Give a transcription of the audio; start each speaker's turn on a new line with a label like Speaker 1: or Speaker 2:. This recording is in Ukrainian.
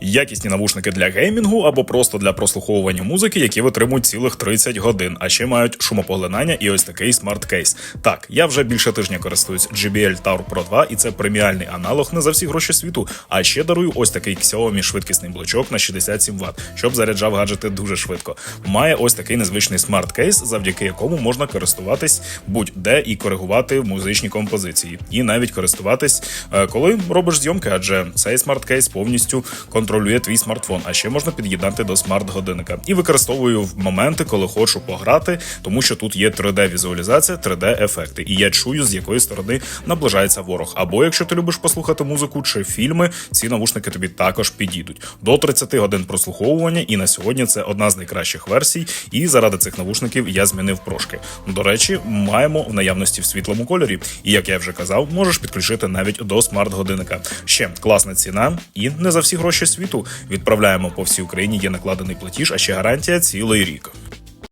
Speaker 1: Якісні навушники для геймінгу або просто для прослуховування музики, які витримують цілих 30 годин, а ще мають шумопоглинання і ось такий смарт-кейс. Так, я вже більше тижня користуюсь JBL Tower Pro 2, і це преміальний аналог не за всі гроші світу. А ще дарую ось такий Xiaomi швидкісний блочок на 67 Вт, щоб заряджав гаджети дуже швидко. Має ось такий незвичний смарт-кейс, завдяки якому можна користуватись будь-де і коригувати музичні композиції, і навіть користуватись, е, коли робиш зйомки, адже цей смарт-кейс повністю контролює твій смартфон, а ще можна під'єднати до смарт-годинника. І використовую в моменти, коли хочу пограти, тому що тут є 3D-візуалізація, 3D-ефекти, і я чую, з якої сторони наближається ворог. Або якщо ти любиш послухати музику чи фільми, ці навушники тобі також підійдуть. До 30 годин прослуховування, і на сьогодні це одна з найкращих версій. І заради цих навушників я змінив прошки. До речі, маємо в наявності в світлому кольорі. І як я вже казав, можеш підключити навіть до смарт-годинника. Ще класна ціна, і не за всі гроші світу. Відправляємо по всій Україні. Є накладений платіж, а ще гарантія цілий рік.